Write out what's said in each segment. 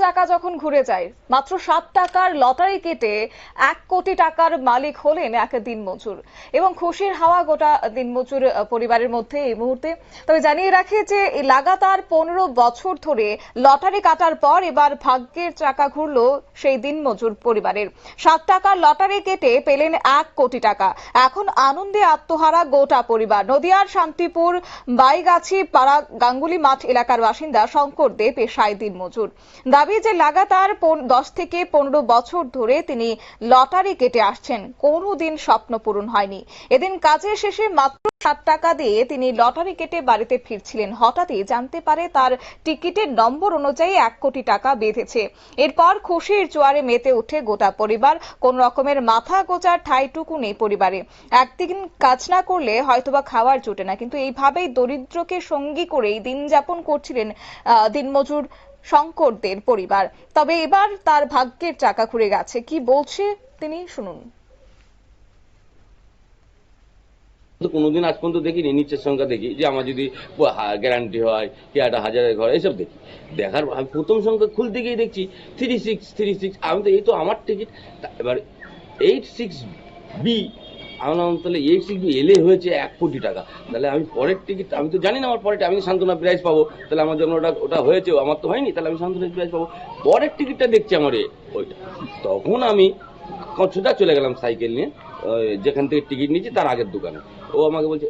চাকা যখন ঘুরে যায়, মাত্র সাত টাকার লটারি কেটে এক কোটি টাকার মালিক হলেন এক দিনমজুর। এবং খুশির হাওয়া গোটা দিনমজুর পরিবারের মধ্যে এই মুহূর্তে। তবে জানিয়ে রাখি যে, লাগাতার পনেরো বছর ধরে লটারি কাটার পর এবার ভাগ্যের চাকা ঘুরলো সেই দিনমজুর পরিবারের। সাত টাকার লটারি কেটে পেলেন এক কোটি টাকা। এখন আনন্দে আত্মহারা গোটা পরিবার। নদিয়ার শান্তিপুর, বাইগাছি পাড়া, গাঙ্গুলি মাঠ এলাকার বাসিন্দা শঙ্কর দে পেশায় দিনমজুর। দাবি যে লাগাতার দশ থেকে পনেরো বছর ধরে তিনি লটারি কেটে আসছেন কোনো দিন স্বপ্ন পূরণ হয়নি। এদিন কাজের শেষে মাত্র ষাট টাকা দিয়ে তিনি লটারি কেটে বাড়িতে ফিরছিলেন। হঠাৎই জানতে পারে তার টিকিটের নম্বর অনুযায়ী এক কোটি টাকা বেঁধেছে। এরপর খুশির জোয়ারে মেতে উঠে গোটা পরিবার। কোন রকমের মাথা গোচার ঠাইটুকু নেই পরিবারে। একদিন কাজ না করলে হয়তোবা খাওয়ার জোটে না। কিন্তু এইভাবেই দরিদ্রকে সঙ্গী করেই দিন যাপন করছিলেন দিনমজুর শঙ্করদের পরিবার। তবে এবার তার ভাগ্যের চাকা ঘুরে গেছে। কি বলছে তিনি? শুনুন। কোনোদিন আজ পর্যন্ত দেখিনি, নিচের সংখ্যা দেখি। যে আমার যদি গ্যারান্টি হয়, কি একটা হাজারের ঘর, এসব দেখি। দেখার প্রথম সংখ্যা খুলতে গিয়ে দেখছি থ্রি সিক্স থ্রি সিক্স আমি তো, এই তো আমার টিকিট এবার এইট সিক্স বি নাম তাহলে এইট সিক্স বি এলে হয়েছে এক কোটি টাকা। তাহলে আমি পরের টিকিট আমি তো জানি না আমার পরের আমি সান্ত্বনা প্রাইজ পাবো। তাহলে আমার জন্য ওটা ওটা হয়েছে আমার তো হয়নি, তাহলে আমি সান্ত্বনা প্রাইজ পাবো। পরের টিকিটটা দেখছি আমার, ওইটা। তখন আমি সোজা চলে গেলাম সাইকেল নিয়ে যেখান থেকে টিকিট নিয়েছি, তার আগের দোকানে। ও আমাকে বলছে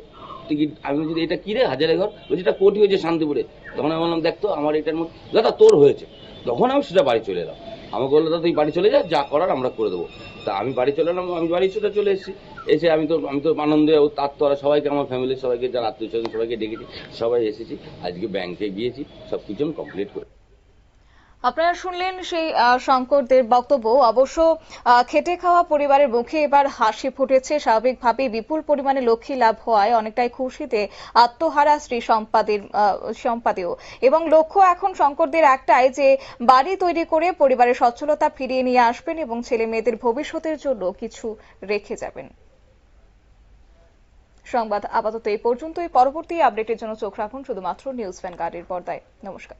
টিকিট আমি বলছি, এটা কি রে? হাজারে ঘর? বলছি, এটা কোটি হয়েছে শান্তিপুরে। তখন আমি বললাম দেখতো আমার এটার মধ্যে, দাদা, তোর হয়েছে। তখন আমি সেটা বাড়ি চলে এলাম। আমাকে বলল, দাদা, তুই বাড়ি চলে যা যা করার আমরা করে দেবো। তা আমি বাড়ি চলে এলাম, আমি বাড়ি ছুটে চলে এসেছি। এসে আমি তো আমি তো আনন্দে তার তোরা সবাইকে, আমার ফ্যামিলির সবাইকে, যারা আত্মীয় স্বজন সবাইকে ডেকেছি, সবাই এসেছি। আজকে ব্যাংকে গিয়েছি সব কিছু আমি কমপ্লিট করে আপনারা শুনলেন সেই শঙ্করদের বক্তব্য। অবশ্য খেটে খাওয়া পরিবারের মুখে এবার হাসি ফুটেছে। স্বাভাবিকভাবে বিপুল পরিমাণে লক্ষ্মী লাভ হওয়ায় অনেকটাই খুশিতে আত্মহারা শ্রী সম্পাদের সম্পাদেও। এবং লক্ষ্য এখন শঙ্করদের একটাই যে, বাড়ি তৈরি করে পরিবারের সচ্ছলতা ফিরিয়ে নিয়ে আসবেন এবং ছেলে মেয়েদের ভবিষ্যতের জন্য কিছু রেখে যাবেন। সংবাদ আপাতত এই পর্যন্তই। পরবর্তী আপডেটের জন্য চোখ রাখুন শুধুমাত্র নিউজ ভ্যানগার্ডের পর্দায়। নমস্কার।